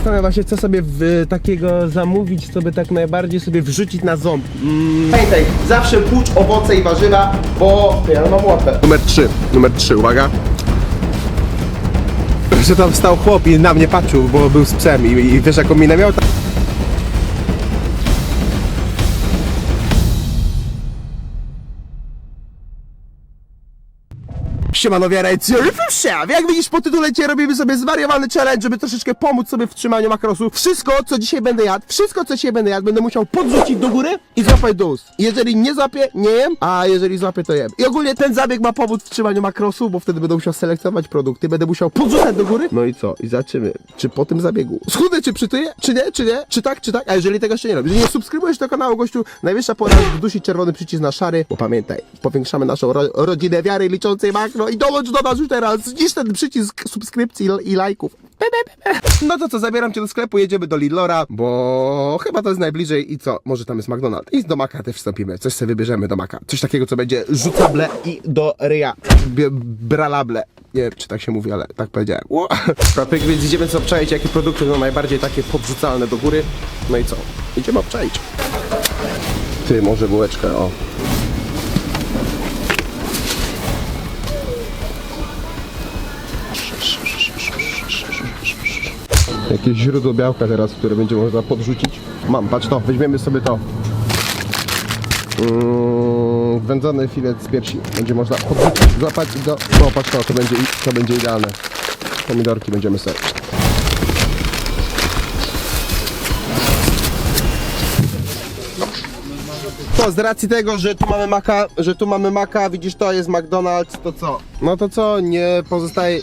zastanawiam się, co sobie w, takiego zamówić, co by tak najbardziej sobie wrzucić na ząb. Mm. Pamiętaj, zawsze płucz owoce i warzywa, bo ja mam łapę. Numer 3, numer 3, uwaga. Że tam stał chłop i na mnie patrzył, bo był z psem i, i wiesz jaką minę miał? Siemano wiarajcy, Jak widzisz po tytule dzisiaj robimy sobie zwariowany challenge, żeby troszeczkę pomóc sobie w trzymaniu makrosu. Wszystko, co dzisiaj będę jadł, wszystko, co dzisiaj będę jadł, będę musiał podrzucić do góry i złapać do ust. Jeżeli nie złapię, nie jem, a jeżeli złapię, to jem. I ogólnie ten zabieg ma pomóc w trzymaniu makrosu, bo wtedy będę musiał selekcjonować produkty, będę musiał podrzucać do góry. No i co? I zobaczymy, czy po tym zabiegu schudnę, czy przytyję, czy nie, czy nie, czy tak, czy tak, a jeżeli tego jeszcze nie robisz, nie subskrybujesz do kanału, gościu, najwyższa pora wdusić czerwony przycisk na szary, bo pamiętaj, powiększamy naszą ro rodzinę wiary liczącej makro i dołącz do nas już teraz, zniszcz ten przycisk subskrypcji i lajków. No to co, zabieram cię do sklepu, jedziemy do Lidlora, bo chyba to jest najbliżej i co, może tam jest McDonald's. I do Maka też wstąpimy, coś sobie wybierzemy do Maka. Coś takiego, co będzie rzucable i do ryja bralable. Nie wiem, czy tak się mówi, ale tak powiedziałem. Papyk, więc idziemy sobie obczaić, jakie produkty są najbardziej takie podrzucalne do góry. No i co? Idziemy obczaić. Ty, może bułeczkę, o. Jakieś źródło białka teraz, które będzie można podrzucić. Mam, patrz to, weźmiemy sobie to. Mm, wędzony filet z piersi. Będzie można podrzucić, złapać do... No patrz to, to będzie, to będzie idealne. Pomidorki będziemy sobie. To z racji tego, że tu mamy maka, że tu mamy maka, widzisz to jest McDonald's, to co? No to co, nie pozostaje...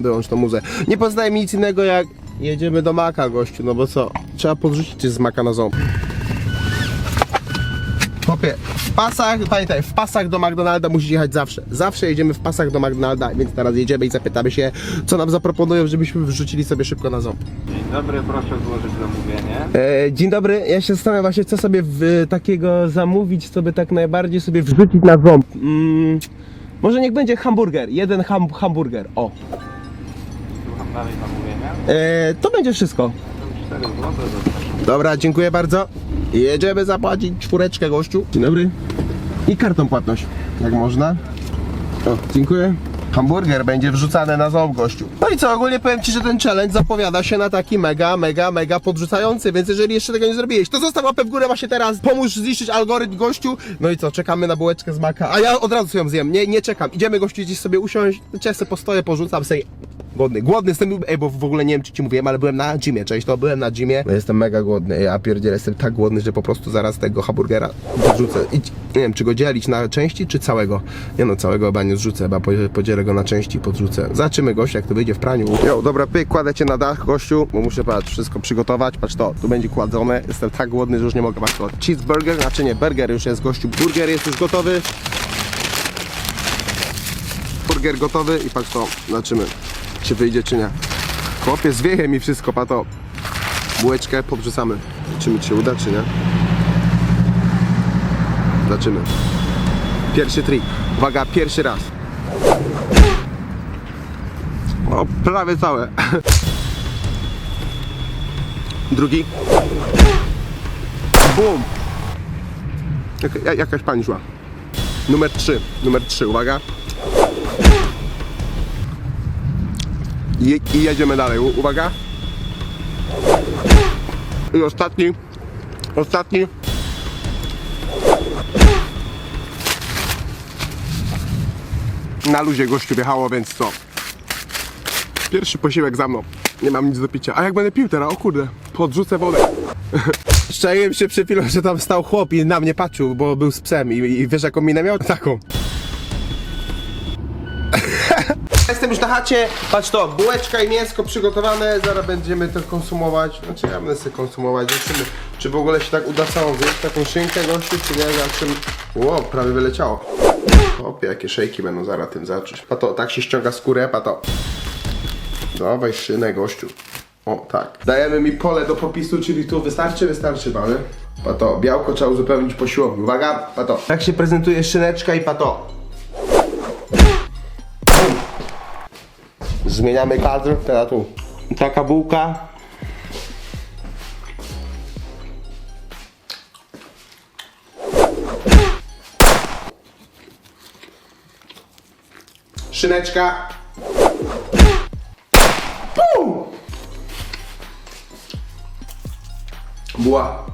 Wyłącz tą muzę. Nie pozostaje mi nic innego jak jedziemy do maka, gościu, no bo co? Trzeba podrzucić z maka na ząb. Chłopie, w pasach, pamiętaj, w pasach do McDonalda musisz jechać zawsze. Zawsze jedziemy w pasach do McDonalda, więc teraz jedziemy i zapytamy się, co nam zaproponują, żebyśmy wrzucili sobie szybko na ząb. Dzień dobry, proszę złożyć zamówienie. E, dzień dobry, ja się zastanawiam właśnie, co sobie w, takiego zamówić, co by tak najbardziej sobie wrzucić na ząb. Mm, może niech będzie hamburger, jeden ham, hamburger, o. E, to będzie wszystko. 4 zł do Dobra, dziękuję bardzo. Jedziemy zapłacić czwóreczkę gościu. Dzień dobry. I kartą płatność, jak można. O, dziękuję. Hamburger będzie wrzucany na ząb gościu. No i co, ogólnie powiem Ci, że ten challenge zapowiada się na taki mega, mega, mega podrzucający, więc jeżeli jeszcze tego nie zrobiłeś, to zostaw łapę w górę właśnie teraz, pomóż zniszczyć algorytm gościu. No i co, czekamy na bułeczkę z maka, a ja od razu sobie ją zjem, nie, nie czekam. Idziemy gościu gdzieś sobie usiąść, ja sobie postoję, porzucam sobie Głodny, głodny jestem, ej, bo w ogóle nie wiem czy ci mówiłem, ale byłem na gymie, cześć, to byłem na gymie. No jestem mega głodny, ja pierdzielę, jestem tak głodny, że po prostu zaraz tego hamburgera podrzucę. I nie wiem, czy go dzielić na części, czy całego. Nie no, całego chyba nie zrzucę, chyba po- podzielę go na części i podrzucę. Zobaczymy gościa, jak to wyjdzie w praniu. Jo, dobra, pyk, kładę cię na dach, gościu, bo muszę, patrz, wszystko przygotować, patrz to, tu będzie kładzone, jestem tak głodny, że już nie mogę, patrz to. Cheeseburger, znaczy nie, burger już jest, gościu, burger jest już gotowy. Burger gotowy i patrz to, zobaczymy, czy wyjdzie, czy nie. Chłopie, zwieje mi wszystko, pato. Bułeczkę podrzucamy. Zobaczymy, czy się uda, czy nie. Zobaczymy. Pierwszy trik. Uwaga, pierwszy raz. O, prawie całe. Drugi. Bum. Jaka, jakaś pani szła. Numer trzy. Numer trzy, uwaga. I, I jedziemy dalej. U- Uwaga. I ostatni. Ostatni. Na luzie gościu wjechało, więc co? Pierwszy posiłek za mną. Nie mam nic do picia. A jak będę pił teraz? O kurde. Podrzucę wodę. Szczaiłem się przed chwilą, że tam stał chłop i na mnie patrzył, bo był z psem i, i wiesz jaką minę miał? Taką. Jestem już na chacie, patrz to, bułeczka i mięsko przygotowane, zaraz będziemy to konsumować. Znaczy ja będę sobie konsumować, zobaczymy, czy w ogóle się tak uda całą zjeść taką szynkę gościu, czy nie, zobaczymy. Ło, prawie wyleciało. Opie, jakie szejki będą zaraz tym zacząć. Pato, tak się ściąga skórę, pato. Dawaj szynę gościu. O, tak. Dajemy mi pole do popisu, czyli tu wystarczy, wystarczy, mamy. Pato, białko trzeba uzupełnić po siłowni. Uwaga, pato. Tak się prezentuje szyneczka i pato. Zmieniamy kadr, teraz tu. Taka bułka. Szyneczka. Pum! Buła.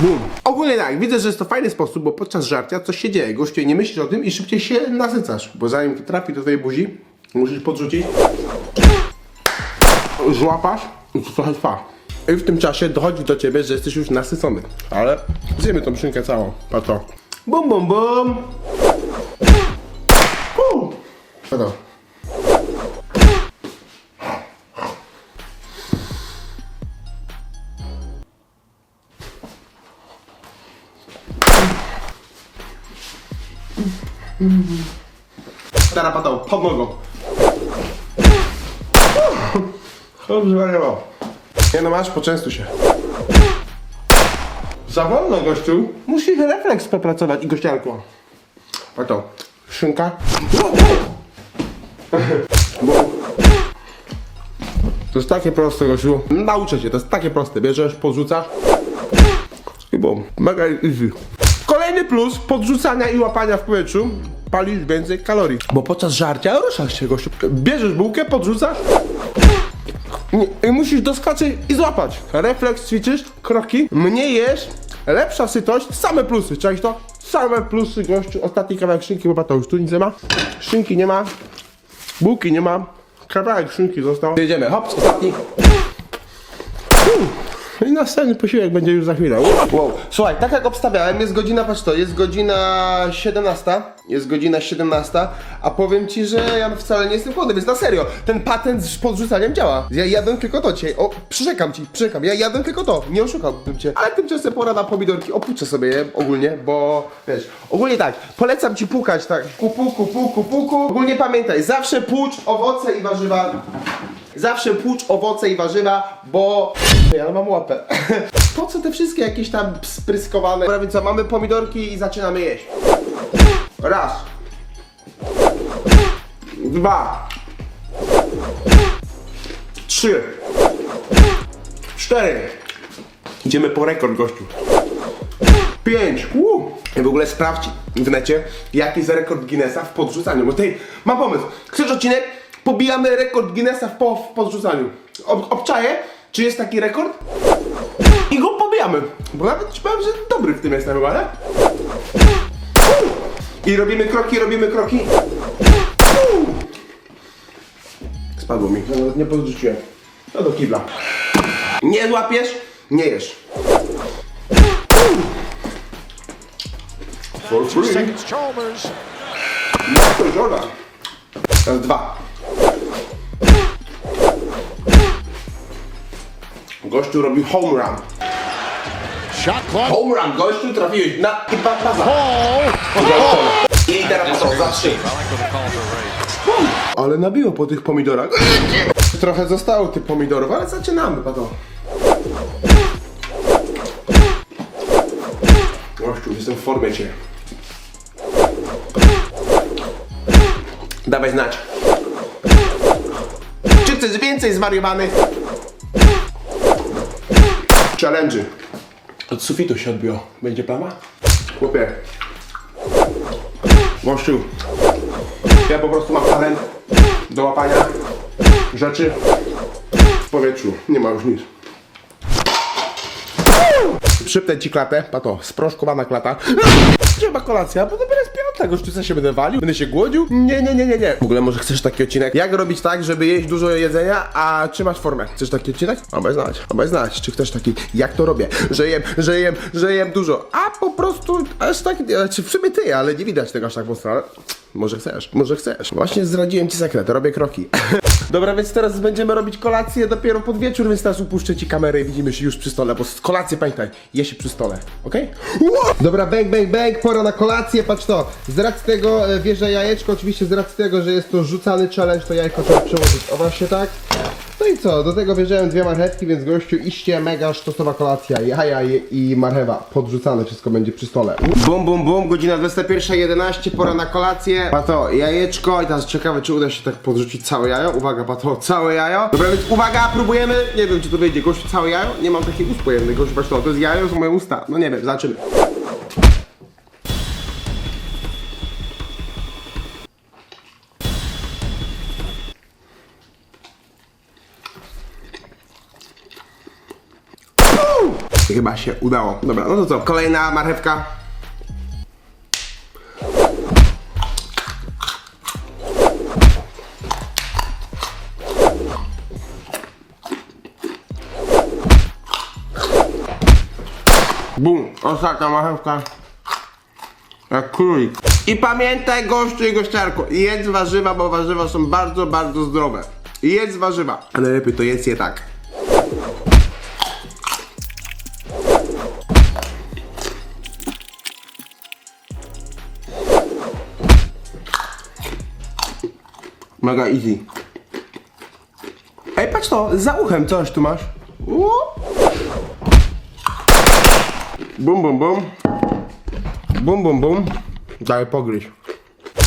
Bum. Ogólnie tak, widzę, że jest to fajny sposób, bo podczas żarcia coś się dzieje. Gościu, nie myślisz o tym i szybciej się nasycasz, bo zanim trafi do twojej buzi, musisz podrzucić, złapasz i to trochę trwa. I w tym czasie dochodzi do ciebie, że jesteś już nasycony. Ale zjemy tą szynkę całą. Patrz to. Bum, bum, bum. Patrz to. Teraz padał, pod nogą. Dobrze, wariował. Nie no masz, poczęstuj się. Za wolno, gościu. Musi refleks popracować i gościarką. A to, szynka. To jest takie proste, gościu. Nauczę cię, to jest takie proste. Bierzesz, podrzucasz i bum. Mega easy. Kolejny plus podrzucania i łapania w powietrzu palisz więcej kalorii. Bo podczas żarcia ruszasz się, gościu. Bierzesz bułkę, podrzucasz i musisz doskoczyć i złapać. Refleks ćwiczysz, kroki, mniej jesz, lepsza sytość, same plusy. Cześć to? Same plusy, gościu. Ostatni kawałek szynki, bo to już tu nic nie ma. Szynki nie ma, bułki nie ma, kawałek szynki został. Jedziemy, hops, ostatni. Uff. I następny posiłek będzie już za chwilę. Wow. Słuchaj, tak jak obstawiałem, jest godzina, patrz to, jest godzina 17, jest godzina 17, a powiem ci, że ja wcale nie jestem głodny, więc na serio, ten patent z podrzucaniem działa. Ja jadłem tylko to dzisiaj, o, przyrzekam ci, przyrzekam, ja jadłem tylko to, nie oszukałbym cię. Ale tymczasem pora na pomidorki, opuszczę sobie je ogólnie, bo wiesz, ogólnie tak, polecam ci pukać tak, kupu, kupu, kupu, ogólnie pamiętaj, zawsze płucz owoce i warzywa Zawsze płucz owoce i warzywa, bo... Ja mam łapę. Po co te wszystkie jakieś tam spryskowane? Dobra, więc co, mamy pomidorki i zaczynamy jeść. Raz. Dwa. Trzy. Cztery. Idziemy po rekord, gościu. Pięć. W ogóle sprawdź w necie, jaki jest rekord Guinnessa w podrzucaniu. Bo tutaj mam pomysł. Chcesz odcinek? Pobijamy rekord Guinnessa w, po, w podrzucaniu. Ob, obczaję, czy jest taki rekord? I go pobijamy. Bo nawet ci powiem, że dobry w tym jestem chyba, nie? I robimy kroki, robimy kroki. Spadło mi. Nawet nie podrzuciłem. No do kibla. Nie złapiesz? Nie jesz. For free. Seconds Chalmers. No to Jordan. Raz, dwa. Gościu robi home run. Shot clock. Home run, gościu trafiłeś na paza. Ball. I teraz to za trzy. Ale nabiło po tych pomidorach. Trochę zostało tych pomidorów, ale zaczynamy, pato. Gościu, jestem w formie cię. Dawaj znać. Czy chcesz więcej zwariowany? Challenge. Od sufitu się odbiło. Będzie plama? Chłopie. Gościu. Ja po prostu mam talent do łapania rzeczy w powietrzu. Nie ma już nic. Przypnę ci klatę, pato, sproszkowana klata. Trzeba kolacja, bo dopiero jest piąta, gościu, co się będę walił? Będę się głodził? Nie, nie, nie, nie, nie. W ogóle może chcesz taki odcinek? Jak robić tak, żeby jeść dużo jedzenia, a trzymać formę? Chcesz taki odcinek? Obaj znać, obaj znać. Czy chcesz taki, jak to robię? Że jem, że jem, że jem dużo, a po prostu aż tak, znaczy w sumie ty, ale nie widać tego aż tak mocno, ale może chcesz, może chcesz. Właśnie zdradziłem ci sekret, robię kroki. Dobra, więc teraz będziemy robić kolację dopiero pod wieczór, więc teraz upuszczę ci kamerę i widzimy się już przy stole, bo kolację pamiętaj, je się przy stole, okej? Dobra, bang, bang, bang, pora na kolację, patrz to. Z racji tego e, wierzę jajeczko, oczywiście z racji tego, że jest to rzucany challenge, to jajko trzeba przełożyć o właśnie tak. No i co, do tego bierzemy dwie marchewki, więc gościu iście mega sztosowa kolacja, jaja i, marchewa, podrzucane, wszystko będzie przy stole. Bum, bum, bum, godzina 21.11, pora na kolację. Pato, jajeczko i teraz ciekawe, czy uda się tak podrzucić całe jajo. Uwaga, pato, całe jajo. Dobra, więc uwaga, próbujemy, nie wiem, czy to wyjdzie, gościu, całe jajo. Nie mam takich ust pojemnych, gościu, patrz to, to jest jajo, są moje usta. No nie wiem, zobaczymy. Chyba się udało. Dobra, no to co? Kolejna marchewka. Bum, ostatnia marchewka. Jak królik. I pamiętaj gościu i gościarko, jedz warzywa, bo warzywa są bardzo, bardzo zdrowe. Jedz warzywa. A najlepiej to jedz je tak. Mega easy. Ej, patrz to, za uchem coś tu masz. Uuu. Bum, bum, bum. Bum, bum, bum. Daj pogryź.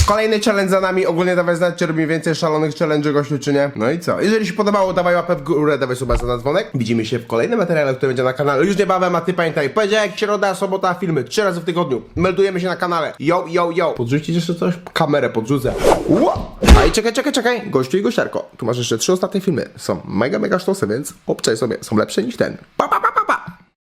Kolejny challenge za nami. Ogólnie dawaj znać, czy robimy więcej szalonych challenge gościu, czy nie. No i co? Jeżeli się podobało, dawaj łapę w górę, dawaj suba za dzwonek. Widzimy się w kolejnym materiale, który będzie na kanale już niebawem, a ty pamiętaj, poniedziałek, środa, sobota, filmy, trzy razy w tygodniu. Meldujemy się na kanale. Yo, yo, yo. Podrzucić jeszcze coś? Kamerę podrzucę. Ło! A i czekaj, czekaj, czekaj. Gościu i gościarko. Tu masz jeszcze trzy ostatnie filmy. Są mega, mega sztosy, więc obczaj sobie. Są lepsze niż ten. Pa, pa, pa!